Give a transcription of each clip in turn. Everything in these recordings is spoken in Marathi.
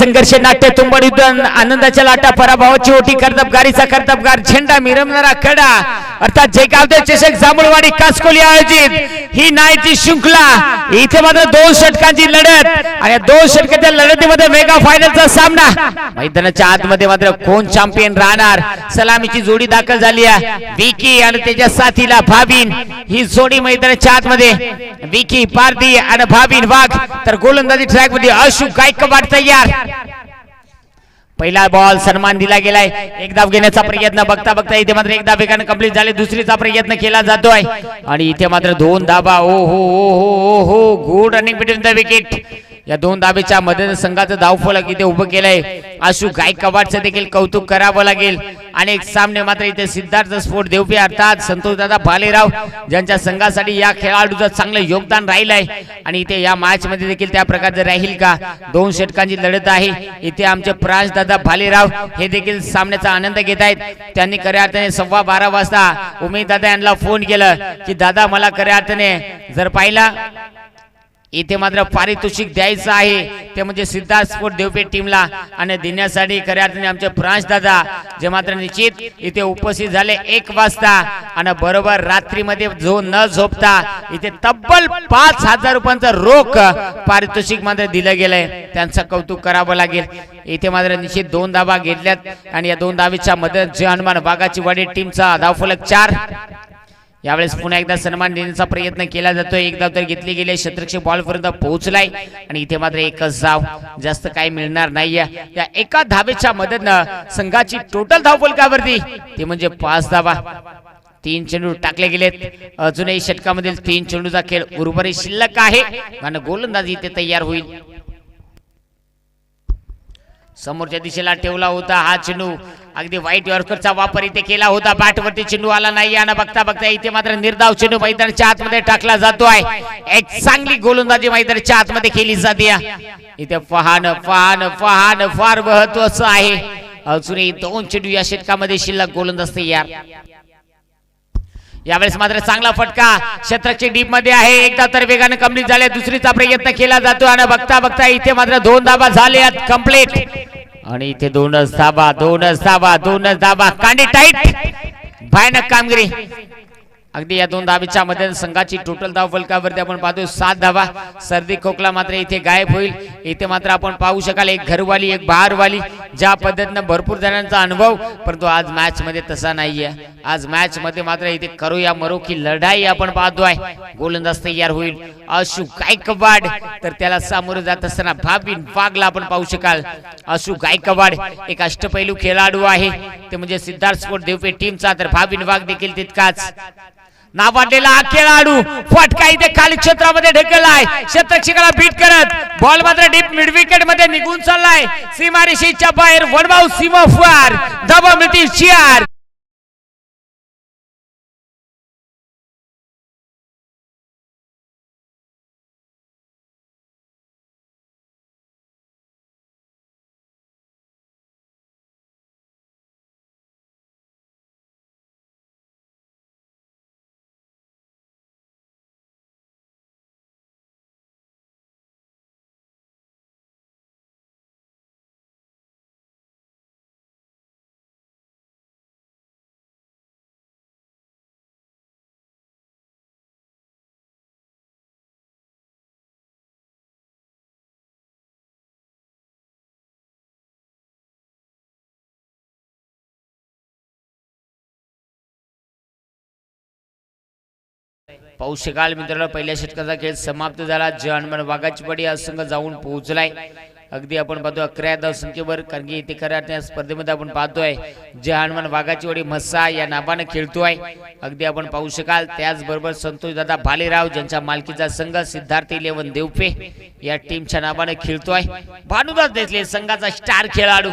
संघर्ष नाट्य तुंबड युद्ध आनंदाच्या लाटा पराभवाची ओटी कर्तबगारीचा कर्तबगार झेंडा मिरवणारा कडा अर्थात जयगावदेव चषक जांभूळवाडी कासकोली आयोजित. ही नायची शृंखला इथे मात्र दोन षटकांची लढत. आणि दोन षटकाच्या लढतीमध्ये मेगा फायनलचा सामना. मैदानाच्या आतमध्ये मात्र कोण चॅम्पियन राहणार? सलामीची जोडी दाखल झाली आहे. विकी आणि त्याच्या साथीला भाबीन ही जोडी मैदानाच्या आतमध्ये. विकी पारदी आणि भाबीन वाघ. तर गोलंदाजी ट्रॅकमध्ये अशोक गायकवाड तयार. पहिला बॉल सन्मान दिला गेलाय. एक धाव घेण्याचा प्रयत्न बघता बघता इथे मात्र एक धाव एकाने कंप्लीट झाले. दुसरीचा प्रयत्न केला जातोय. आणि इथे मात्र दोन धाबा ओ हो हो हो हो good running between the wicket या दोन दाबेच्या मदत संघाचं धावफलक इथे उभं केलंय. आशू गायकवाडचं देखील कौतुक करावं लागेल. आणि एक सामने मात्र इथे सिद्धार्थ स्फोट देवपे अर्थात संतोष दादा भालेराव ज्यांच्या संघासाठी या खेळाडूचं चांगलं योगदान राहिलंय. आणि इथे या मॅच मध्ये देखील त्या प्रकारचं राहील का? दोन षटकांची लढत आहे. इथे आमचे प्रांश दादा भालेराव हे देखील सामन्याचा आनंद घेत आहेत. त्यांनी खऱ्या अर्थाने सव्वा बारा वाजता उमेश दादा यांना फोन केलं की दादा मला खऱ्या अर्थाने जर पाहिला इथे मात्र पारितोषिक द्यायचं आहे. ते म्हणजे सिद्धार्थ स्पोर्ट देवपेठ टीमला आणि देण्यासाठी खऱ्या अर्थाने आमचे प्रांश दादा जे मात्र निश्चित इथे उपस्थित झाले एक वाजता आणि बरोबर रात्रीमध्ये जो न झोपता इथे तब्बल पाच हजार रुपयांचा रोख पारितोषिक मात्र दिलं गेलंय. त्यांचं कौतुक करावं लागेल. इथे मात्र निश्चित दोन धाबा घेतल्यात आणि या दोन धाबीच्या मदत जे हनुमान बागाची वाडी टीमचा धावफलक चार. यावेळेस पुन्हा एकदा सन्मान देण्याचा प्रयत्न केला जातोय. एकदा तर घेतली गेले शत्रक्षक बॉल पर्यंत पोहोचलाय. आणि इथे मात्र एकच धाव. जास्त काही मिळणार नाहीये. या एका धावेच्या मदतनं संघाची टोटल धाव फलकावरती. ते म्हणजे पाच धावा. तीन चेंडू टाकले गेलेत. अजूनही षटकामधील तीन चेंडूचा खेळ उर्वरित शिल्लक आहे. आणि गोलंदाजी इथे तयार होईल. समोरच्या दिशेला ठेवला होता हा चेंडू. अगदी वाईट वर्करचा वापर इथे केला होता. बॅटवरती चेंडू आला नाही. आणि बघता बघता इथे मात्र निर्धाव चेंडू मैदानाच्या आतमध्ये टाकला जातोय एक चांगली गोलंदाजी मैदानाच्या आतमध्ये केली जाते. इथे फहान फहान फहान फार महत्वाचं आहे. अजूनही दोन चेंडू या षटकामध्ये शिल्लक गोलंदाज तयार. यावेळेस मात्र चांगला फटका शतकची डीपमध्ये आहे. एकदा तर वेगाने कंप्लीट झाले दुसरीचा प्रयत्न केला जातो. आणि बघता बघता इथे मात्र दोन धाबा झाले कंप्लीट आणि इथे दोनच धाबा दोनच धाबा दोनच धाबा कांडी टाईट. भयानक कामगिरी. अगदी या दोन धाबेच्या मध्ये संघाची टोटल धाव फलकावरती आपण पाहतो सात धावा. सर्दी खोकला मात्र इथे गायब होईल. इथे मात्र आपण पाहू शकाल एक घरवाली एक बाहेरवाली ज्या पद्धतीनं भरपूर जणांचा अनुभव परंतु आज मॅच मध्ये तसा नाहीये. आज मॅच मध्ये मात्र इथे करू या मरो की लढाई आपण पाहतोय. गोलंदाज तयार होईल. अशू गायकवाड. तर त्याला सामोरं जात असताना भाबिन वाघला आपण पाहू शकाल. अशू गायकवाड एक अष्टपैलू खेळाडू आहे. ते म्हणजे सिद्धार्थ स्पोर्ट देवपे टीमचा तर भाबिन वाघ देखील तितकाच. नावाडलेला खेळाडू फटका इथे खाली क्षेत्रामध्ये ढकललाय. क्षेत्रक्षिकाला बीट करत. बॉल मात्र डीप मिड विकेटमध्ये निघून चाललाय. सीमारेषेच्या बाहेर वडभाऊ सीमा फुआर धाबा मिळतील चार पाहू शकाल मित्रांनो पहिल्या षटकाचा खेळ समाप्त झाला. जे हनुमान वाघाची पडी हा संघ जाऊन पोहोचलाय. अगदी आपण पाहतो अकरा धाव संख्येवर कारण की इथे खऱ्या अर्थाने स्पर्धेमध्ये आपण पाहतोय जे हनुमान वाघाची वडी म्हस्सा या नावानं खेळतोय. अगदी आपण पाहू शकाल त्याचबरोबर संतोष दादा भालेराव ज्यांच्या मालकीचा संघ सिद्धार्थ इलेवन देवपे या टीमच्या नावानं खेळतोय. भानुदास देसले संघाचा स्टार खेळाडू.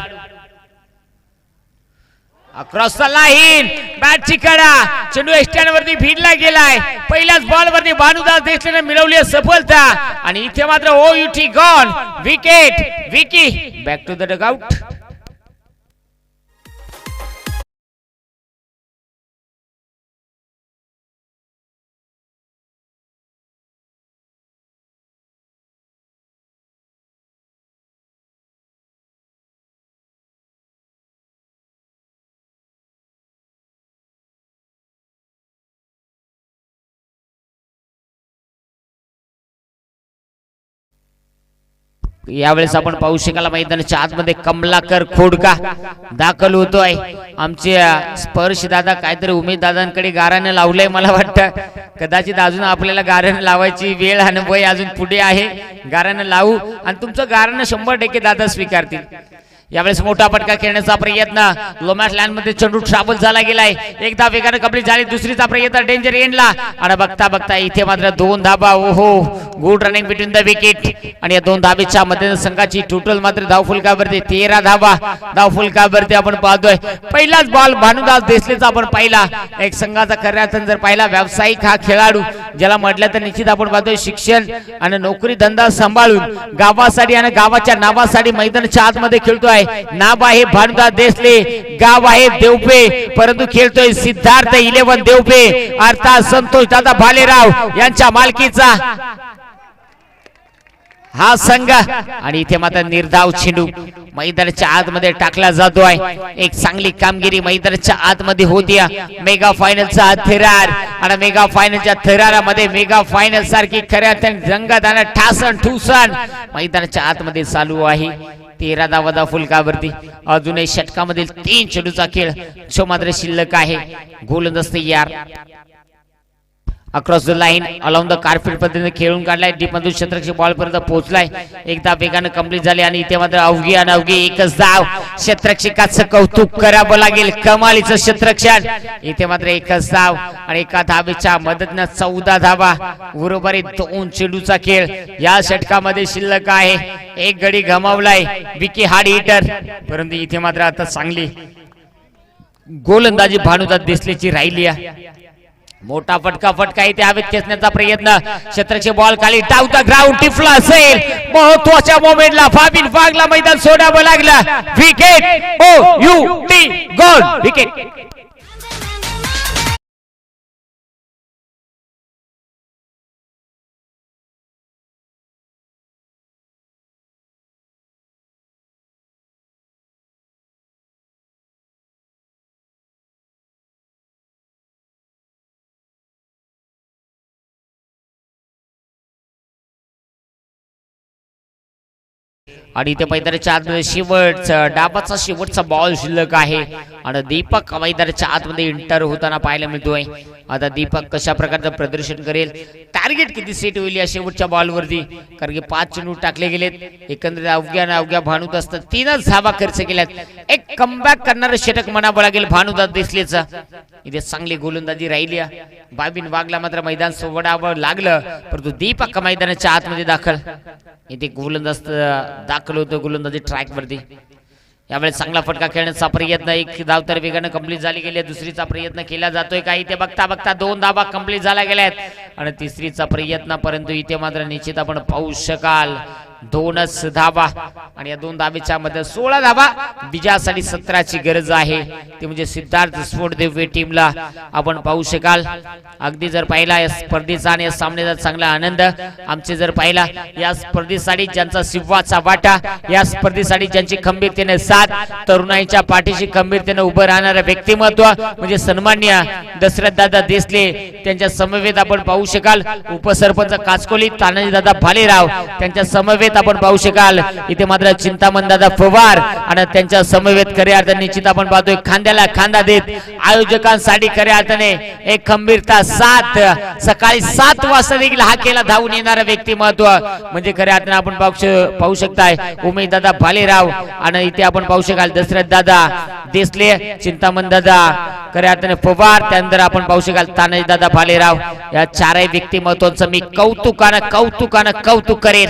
क्रॉसचा लाईन बॅट चिकाडा चेंडू स्टँड वरती भिडला गेलाय. पहिल्याच बॉल वरती भानुदास देशलेने मिळवली सफलता. आणि इथे मात्र O U T gone wicket Vicky back to the dugout यावेळेस आपण पाहू शकाल मैदानाच्या आतमध्ये कमलाकर खोडका दाखल होतोय. आमचे स्पर्श दादा काहीतरी उमेद दादांकडे गारानं लावलंय मला वाटतं. कदाचित अजून आपल्याला गारानं लावायची वेळ आणि वय अजून पुढे आहे. गारानं लावू आणि तुमचं गारानं शंभर टक्के दादा स्वीकारतील. यावेळेस मोठा फटका खेळण्याचा प्रयत्न. लोमॅट लँडमध्ये चेंडू ट्रॅव्हल झाला गेलाय. एकदा वेगाने कंप्लीट झाली दुसरीचा प्रयत्न डेंजर एंडला आणि बघता बघता इथे मात्र दोन धाबा ओहो good running between the wicket. आणि या दोन धाबेच्या मध्ये संघाची टोटल मात्र धावफुलकावरती तेरा धाबा. धावफुलकावरती आपण पाहतोय. पहिलाच बॉल भानुदास देसलेचा आपण पाहिला. एक संघाचा खऱ्या अर्थानं जर पाहिला व्यावसायिक हा खेळाडू ज्याला म्हटलं तर निश्चित आपण पाहतोय शिक्षण आणि नोकरी धंदा सांभाळून गावासाठी आणि गावाच्या नावासाठी मैदानाच्या आतमध्ये खेळतोय. नाव आहे भानुदा देसले गाव आहे देवपे परंतु खेळतोय सिद्धार्थ इलेवन देवपे अर्थात संतोष दादा भालेराव यांच्या मालकीचा. हा संघ. आणि इथे मात्र निर्धाव चेंडू मैदानाच्या आतमध्ये टाकला जातोय एक चांगली कामगिरी मैदानाच्या आतमध्ये होती मेगा फायनलचा थरार. आणि मेगा फायनलच्या थरारामध्ये मेगा फायनल सारखी खऱ्या अर्थाने आणि ठासन ठुसन मैदानाच्या आतमध्ये चालू आहे. तेरा धावा फुलकावरती. अजूनही षटकामधील तीन चेंडूचा खेळ. जो मात्र शिल्लक आहे. गोलंदाज यार across the line along the कारफील्ड पद्धतीने खेळून काढलाय. डीपमधून मधून क्षेत्रक्षी बॉल पर्यंत पोहोचलाय. एकदा वेगानं कंप्लीट झाले आणि इथे मात्र अवघी आणि अवघी एकच धाव. क्षेत्रक्षकाचं कौतुक करावं लागेल. कमालीचं क्षेत्रक्षण इथे मात्र एकच धाव आणि एका धावेच्या मदतीनं चौदा धावा. उरोबरी दोन चेंडूचा खेळ. या षटकामध्ये शिल्लक आहे. एक गडी गमावलाय. विकी हार्ड हिटर परंतु इथे मात्र आता चांगली गोलंदाजी भानुदात दिसल्याची राहिली आहे. मोठा फटका फटका इथे हवेत खेचण्याचा प्रयत्न. क्षेत्रक्षे बॉल खाली डावता ग्राउंड टिफला असेल. महत्त्वाच्या मोमेंटला फाबिन फागला मैदान सोडावं लागलं. विकेट ओ यू टी गोल विकेट आणि इथे मैदानाच्या आतमध्ये शेवटचा डाबाचा शेवटचा बॉल शिल्लक आहे. आणि दीपक मैदानाच्या आतमध्ये इंटर होताना पाहायला मिळतोय. आता दीपक कशा प्रकारचं प्रदर्शन करेल? टार्गेट किती सेट होईल या शेवटच्या बॉलवरती कारण की पाच चेंडू टाकले गेलेत. एकंदरीत अवघ्या ना अवघ्या भानुत असतात. तीनच धावा खर्च केल्यात. एक कमबॅक करणारं षटक म्हणावं लागेल भानुदास दिसलेच. इथे चांगली गोलंदाजी राहिली बाबीन वागला मात्र मैदान सोडावं लागलं. परंतु दीपक मैदानाच्या आतमध्ये दाखल. इथे गोलंदाज दाखल होतो गोलंदाजी ट्रॅक वरती. यावेळेस चांगला फटका खेळण्याचा प्रयत्न एक धाव तर वेगानं कंप्लीट झाली गेली आहे. दुसरीचा प्रयत्न केला जातोय का इथे बघता बघता दोन धाबा कंप्लीट झाल्या गेल्यात. आणि तिसरीचा प्रयत्न परंतु इथे मात्र निश्चित आपण पाहू शकाल. दोनच धाबा आणि या दोन धाबेच्या मध्ये सोळा धाबा विजयासाठी सतराची गरज आहे. ते म्हणजे सिद्धार्थ स्फोटदेव टीमला आपण पाहू शकाल. अगदी जर पाहिला या स्पर्धेचा आणि या सामन्याचा चांगला आनंद आमचे जर पाहिला या स्पर्धेसाठी ज्यांचा सिंहाचा वाटा या स्पर्धेसाठी ज्यांची खंबीरतेने साथ तरुणाईच्या पाठीशी खंबीरतेने उभं राहणारं व्यक्तिमत्व म्हणजे सन्मान्य दशरथ दादा देसले त्यांच्या समवेत आपण पाहू शकाल. उपसरपंच काचकोली तानाजी दादा भालेराव त्यांच्या समवेत समवेत आपण पाहू शकाल. इथे मात्र चिंतामण दादा पवार आणि त्यांच्या समवेत खऱ्या अर्थाने निश्चित आपण पाहतोय. खांद्याला खांदा देत आयोजकांसाठी खऱ्या अर्थाने एक खंबीरता सात सकाळी सात वाजता देखील हा केला धावून येणारा व्यक्तिमत्व म्हणजे खऱ्या अर्थाने आपण पाहू पाहू शकताय. उमेश दादा भालेराव आणि इथे आपण पाहू शकाल दशरथ दादा देसले चिंतामण दादा खऱ्या अर्थाने पवार त्यानंतर आपण पाहू शकाल तानाजी दादा भालेराव. या चारही व्यक्तिमत्वांचं मी कौतुकानं कौतुकानं कौतुक करेन.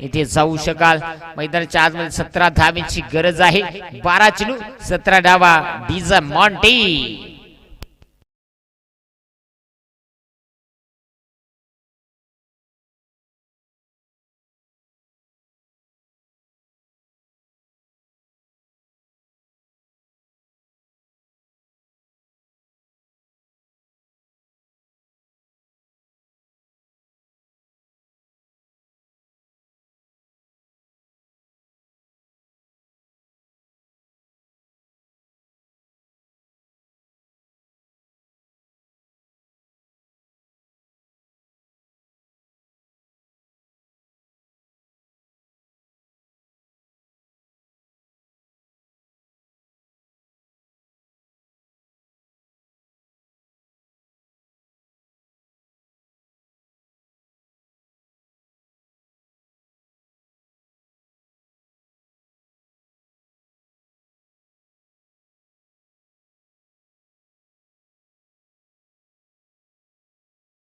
इथे जाऊ शकाल. मैदानाच्या आजमध्ये सतरा धावेची गरज आहे. बारा चेंडू सतरा डावा. डीजा मॉन्टी.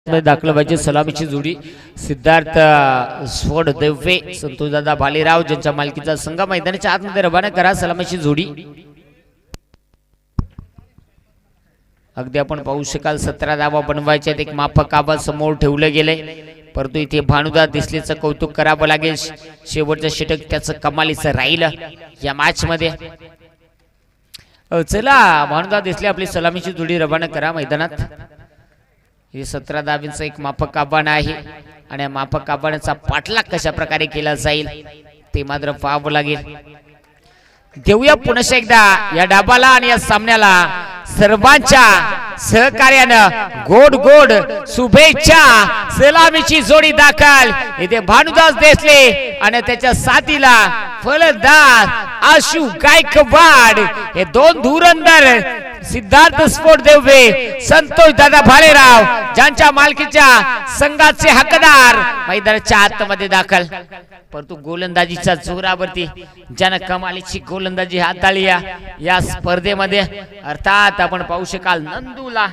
दाखल पाहिजे सलामीची जोडी। सिद्धार्थ स्वड देवे संतोषदादा भालेराव ज्यांच्या मालकीचा संघ मैदानाच्या आतमध्ये रवाना करा सलामीची जोडी। अगदी आपण पाहू शकाल सतरा धावा बनवायच्या एक माफक आवाज समोर ठेवलं गेलंय. परंतु इथे भानुदा दिसलेचं कौतुक करावं लागेल. शेवटचं षटक त्याचं कमालीचं राहिलं या मॅच मध्ये चला भानुदा दिसले आपली सलामीची जोडी रवाना करा मैदानात. हे सतरा धावींचं एक माफक आव्हान आहे. आणि या माफक आव्हानाचा पाठलाग कशा प्रकारे केला जाईल ते मात्र पाहावं लागेल. देऊया पुन्हा एकदा या डाबाला आणि या सामन्याला. सर्वांच्या सहकार्यानं गोड गोड शुभेच्छा. सलामीची जोडी दाखल. इथे भानुदास देसले आणि त्याच्या साथीला फलदास आशु गायकवाड. हे दोन धुरंदर सिद्धार्थ स्फोट देववे संतोष दादा भालेराव ज्यांच्या मालकीच्या संघाचे हकदार मैदानाच्या आतमध्ये दाखल. परंतु गोलंदाजीच्या जोरावरती ज्यानं कमालीची गोलंदाजी हाताळली या- या स्पर्धेमध्ये अर्थात आपण पाहू शकाल नंदूला.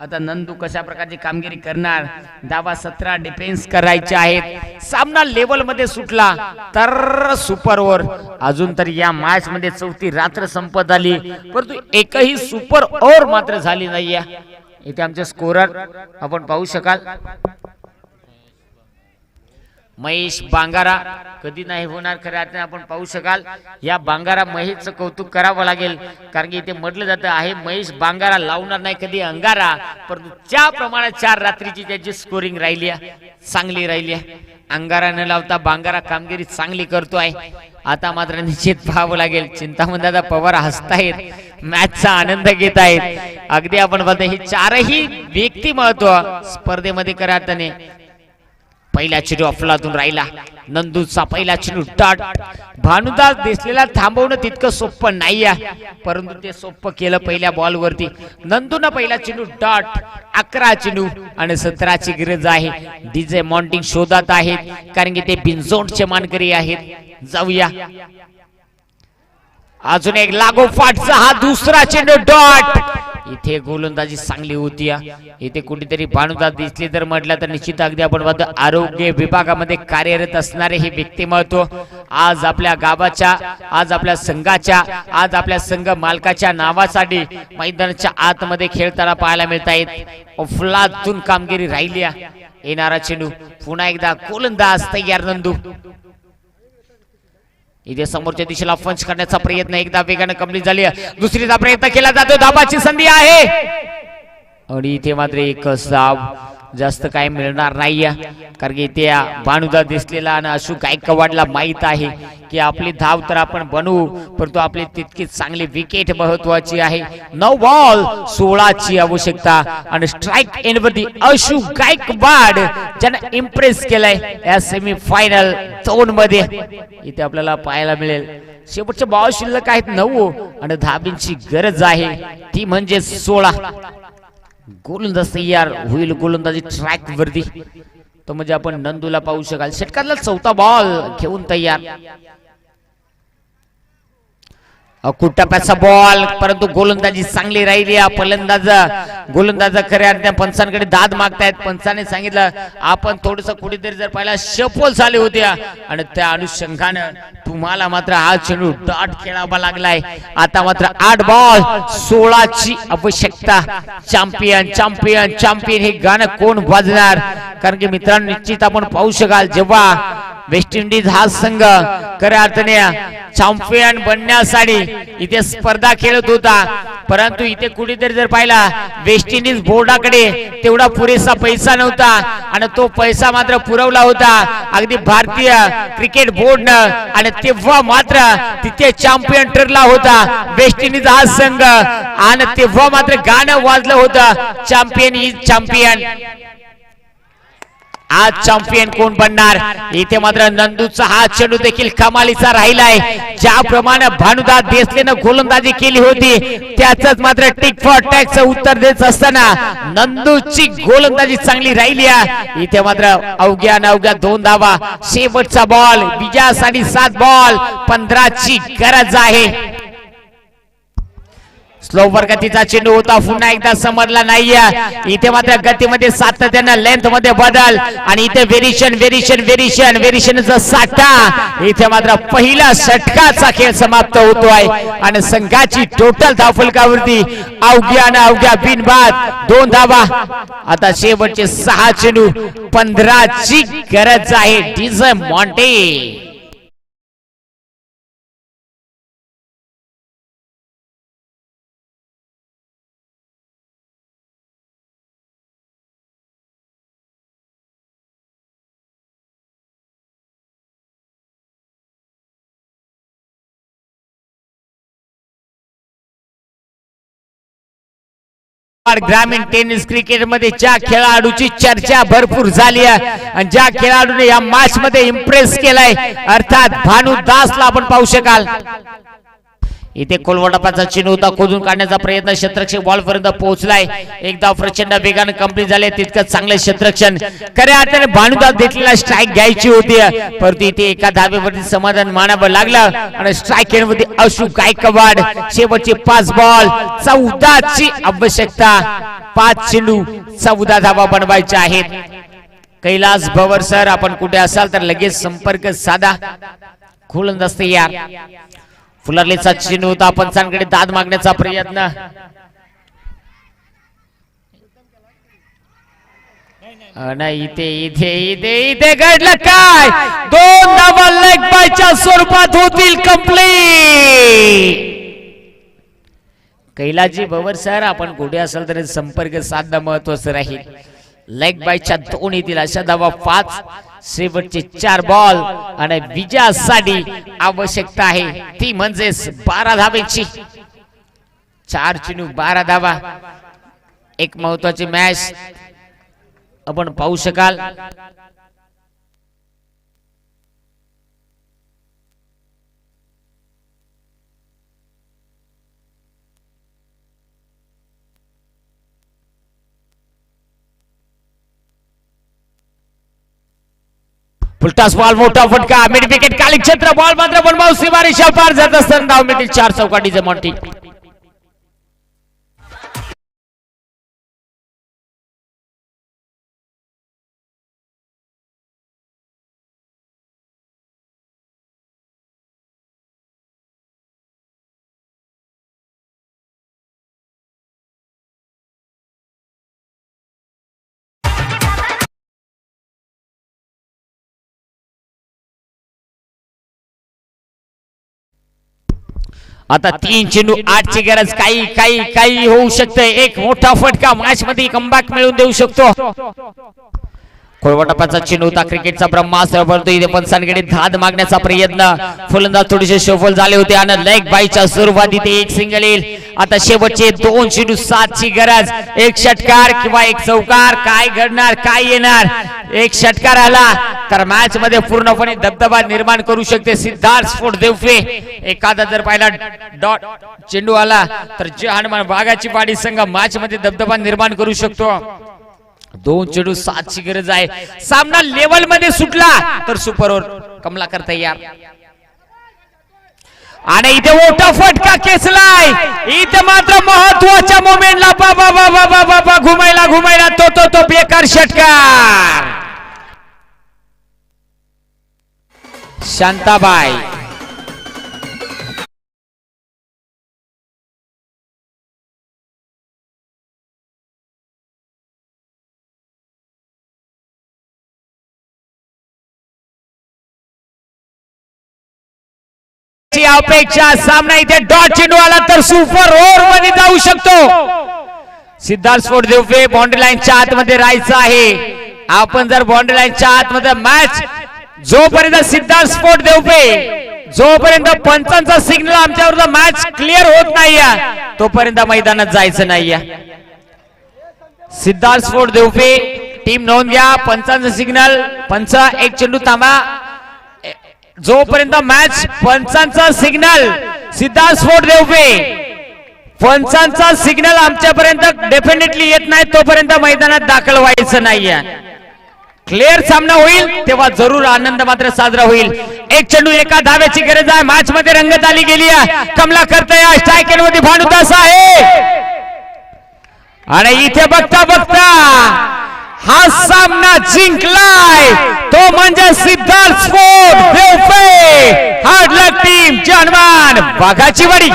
आता नंदू कशा प्रकारची कामगिरी करणार? दावा सतरा डिफेन्स करायचे आहेत. सामना लेवलमध्ये सुटला. तर सुपर ओव्हर अजून तरी या मॅच मध्ये चौथी रात्र संपत आली. परंतु एकही सुपर ओव्हर मात्र झाली नाहीये. इथे आमचे स्कोरर आपण पाहू शकाल. महेश बांगारा कधी नाही होणार खऱ्या अर्थाने आपण पाहू शकाल. या बांगारा महेशचं कौतुक करावं लागेल कारण की इथे म्हटलं जातं आहे महेश बांगारा लावणार नाही कधी अंगारा परंतु त्या प्रमाणात चार रात्रीची त्याची स्कोरिंग राहिली आहे चांगली राहिली आहे. अंगारा न लावता बांगारा कामगिरी चांगली करतो आहे. आता मात्र निश्चित पाहावं लागेल. चिंतामण दादा पवार हसतायत मॅचचा आनंद घेत आहेत अगदी आपण बघतो हे चारही व्यक्तिमत्व स्पर्धेमध्ये खऱ्या अर्थाने पहिला चेंडू अफलातून राहिला. नंदूचा पहिला चेंडू टाट. भानुदास दिसलेला थांबवणं तितकं सोपं नाही परंतु ते सोपं केलं पहिल्या बॉलवरती. नंदूनं पहिला चेंडू टाट. अकरा चेंडू आणि सतराची गरज आहे. डीजे मॉन्टिंग शोधात आहेत. कारण की ते बिनझोंडचे मानकरी आहेत. जाऊया. अजून एक लागोपाठचा हा दुसरा चेंडू डॉट इथे गोलंदाजी चांगली होती इथे कुठेतरी भानुदास दिसली तर म्हटलं तर निश्चित अगदी आपण पाहतो आरोग्य विभागामध्ये कार्यरत असणारे हे व्यक्तिमत्व आज आपल्या गावाच्या आज आपल्या संघाच्या आज आपल्या संघ मालकाच्या नावासाठी मैदानाच्या आतमध्ये खेळताना पाहायला मिळत आहेत अफलातून कामगिरी राहिली येणारा चेंडू पुन्हा एकदा गोलंदाज तयार नंदू. इथे समोरच्या दिशेला पंच करण्याचा प्रयत्न एकदा वेगानं कंप्लीट झाली दुसरीचा प्रयत्न केला जातो. दाबाची संधी आहे. आणि इथे मात्र एकच धाव जास्त काय मिळणार नाही कारण की त्या भानुदा दिसलेला आणि अशोक गायकवाडला माहीत आहे की आपली धाव तर आपण बनवू परंतु आपली तितकीच चांगली विकेट महत्वाची आहे. नऊ बॉल सोळाची आवश्यकता आणि स्ट्राईक एनवरती अशोक गायकवाड ज्यानं इम्प्रेस केलाय या सेमी फायनल दोन मध्ये. इथे आपल्याला पाहायला मिळेल. शेवटचे बॉल शिल्लक आहेत नऊ आणि धाबींची गरज आहे. ती म्हणजे सोळा. गोलंदाज तयार होईल. गोलंदाजी ट्रॅक वरती. तो म्हणजे आपण नंदूला पाहू शकाल. षटकातला चौथा बॉल घेऊन तयार. कुट्टाप्याचा बॉल परंतु गोलंदाजी चांगली राहिली. फलंदाज. गोलंदाज खऱ्या त्या पंचांकडे दाद मागतायत. पंचाने सांगितलं आपण थोडस कुठेतरी जर पाहिला शपोल झाले होत्या आणि त्या अनुषंगानं तुम्हाला मात्र आज चेंडू डाट खेळावा लागलाय. आता मात्र आठ बॉल सोळाची आवश्यकता. चॅम्पियन चॅम्पियन चॅम्पियन हे गाणं कोण वाजणार? कारण की मित्रांनो निश्चित आपण पाहू शकाल जेव्हा वेस्ट इंडिज हा संघ. खऱ्या अर्थाने चॅम्पियन बनण्यासाठी इथे स्पर्धा खेळत होता. परंतु इथे कुठेतरी जर पाहिला वेस्ट इंडिज बोर्डाकडे तेवढा पुरेसा पैसा नव्हता आणि तो पैसा मात्र पुरवला होता. अगदी भारतीय क्रिकेट बोर्डनं आणि तेव्हा मात्र तिथे चॅम्पियन ठरला होता. वेस्ट इंडिज हा संघ. आणि तेव्हा मात्र गाणं वाजलं होतं. चॅम्पियन इज चॅम्पियन आज चॅम्पियन कोण बनणार? इथे मात्र नंदूचा हा चेंडू देखील कमालीचा राहिलाय. ज्याप्रमाणे भानुदा देसलेनं गोलंदाजी केली होती त्याच मात्र टिक फॉर टॅक्स उत्तर देत असताना नंदूची गोलंदाजी चांगली राहिली आहे. इथे मात्र अवघ्या न अवघ्या दोन धावा. शेवटचा बॉल विजयासाठी सात बॉल पंधराची गरज आहे. स्लो गतीचा चेंडू होता? पुन्हा एकदा समजला नाहीये. इथे मात्र गतीमध्ये सातत्यानं लेंथमध्ये बदल. आणि इथे व्हेरिएशन व्हेरिएशन व्हेरिएशन व्हेरिएशनचा साठा. इथे मात्र पहिला षटकाचा खेळ समाप्त होतोय. आणि संघाची टोटल धावफलकावरती अवघ्या आणि अवघ्या बिनबाद. दोन धावा. आता शेवटचे सहा चेंडू. पंधराची गरज आहे. डिझ मॉन्टे. ग्रामीण टेनिस क्रिकेटमध्ये ज्या खेळाडूची चर्चा भरपूर झाली आहे आणि ज्या खेळाडूने या मॅच मध्ये इम्प्रेस केलाय अर्थात भानू दासला आपण पाहू शकाल. इथे कोलवडापाचा चिन्ह खोदून काढण्याचा प्रयत्न क्षेत्रक्षक बॉल पर्यंत पोहोचलाय. एकदा प्रचंड वेगाने कंप्लीट झाले तितकं चांगलं क्षेत्रक्षण खऱ्या अर्थाने भानुदास देखील स्ट्राईक घ्यायची होती. परंतु इथे एका धाब्यावरती समाधान मानावं लागलं आणि स्ट्राईक खेळमध्ये अशोक गायकवाड शेवटचे पाच बॉल चौदाची आवश्यकता. पाच चेंडू चौदा धाबा बनवायच्या आहेत. कैलास भवर सर आपण कुठे असाल तर लगेच संपर्क साधा. खोलंद असते यार फुलरलीचा चिन्ह होता पंचांकडे दाद मागण्याचा प्रयत्न. नाही इथे इथे इथे इथे घडलं काय? दोन धावा लेग बायच्या स्वरूपात होतील कंप्लीट कैलाजी बवर सर आपण कुठे असाल तरी संपर्क साधणं महत्वाचं राहील. लेग बायच्या दोन येतील अशा धावा पाच. शेवटचे चार बॉल आणि विजयासाठी आवश्यकता आहे. ती म्हणजेच बारा धाब्याची चार चिनू बारा धावा. एक महत्वाची मॅच आपण पाहू शकाल. फुलटास बॉल मोठा फटका. मिड विकेट कालिक क्षेत्र बॉल मात्र पण बनवाव. सीमारी पार जात असताना धाव मिळतील चार चौकाटीचे मोठी आता तीन चेंडू आठची गरज काही काही काही होऊ शकते. एक मोठा फटका मॅच मध्ये कमबॅक मिळवून देऊ शकतो. कोळवटापाचा चेंडू होता क्रिकेटचा ब्रह्मास्त्र भरतो इथे पण सनगडे धाद मागण्याचा प्रयत्न. फलंदाज थोडेसे शोफल झाले होते आणि लेग बाईच्या स्वरूपात इथे एक सिंगल येईल. आता शेवटचे दोन चेंडू सातची गरज. एक षटकार किंवा एक चौकार. काय घडणार? काय येणार? एक षटकार आला तर मॅच मध्ये पूर्णपणे दबदबा निर्माण करू शकते सिद्धार्थ स्फोट देवफे. एखादा जर पाहिला डॉट चेंडू आला तर जे हनुमान वाघाची पाडी संघ मॅच मध्ये दबदबा निर्माण करू शकतो. दोन चेंडू सातची गरज आहे. सामना लेवलमध्ये सुटला तर सुपर ओव्हर कमला करता यार आणि इथे मोठा फटका केसलाय इथे मात्र महत्त्वाच्या मोमेंटला बाबा बाबा बाबा बा घुमायला घुमायला तो तो तो बेकार षटकार. शांताबाई. अपेक्षा सामना इथे डॉट चेंडू आला तर सुपर ओव्हरमध्ये जाऊ शकतो. सिद्धार्थ स्फोट देवफे बाउंड्री लाईनच्या आतमध्ये राहायचं आहे. आपण जर बाउंड्री लाईनच्या आतमध्ये मॅच जोपर्यंत सिद्धार्थ स्फोट देवफे जोपर्यंत पंचांचा सिग्नल आमच्यावर मॅच क्लिअर होत नाही तोपर्यंत मैदानात जायचं नाही सिद्धार्थ स्फोट देवफे टीम नोंद घ्या पंचांचा सिग्नल पंच एक चेंडू थांबा. जोपर्यंत मॅच पंचांचा सिग्नल सिद्धार्थ स्फोट देवपे पंचांचा सिग्नल आमच्यापर्यंत डेफिनेटली येत नाही तोपर्यंत मैदानात दाखल व्हायचं नाहीये. क्लिअर सामना होईल तेव्हा जरूर आनंद मात्र साजरा होईल. एक चेंडू एका धाव्याची गरज आहे मॅच मध्ये रंगत आली गेली आहे. कमला करतोय स्ट्रायकरमध्ये भानुदास आहे. आणि इथे बघता बघता हा सामना जिंकलाय. तो म्हणजे सिद्धार्थ स्पोर्ट देवपे हार्ड लक टीम जानवान वाघाची वाडी.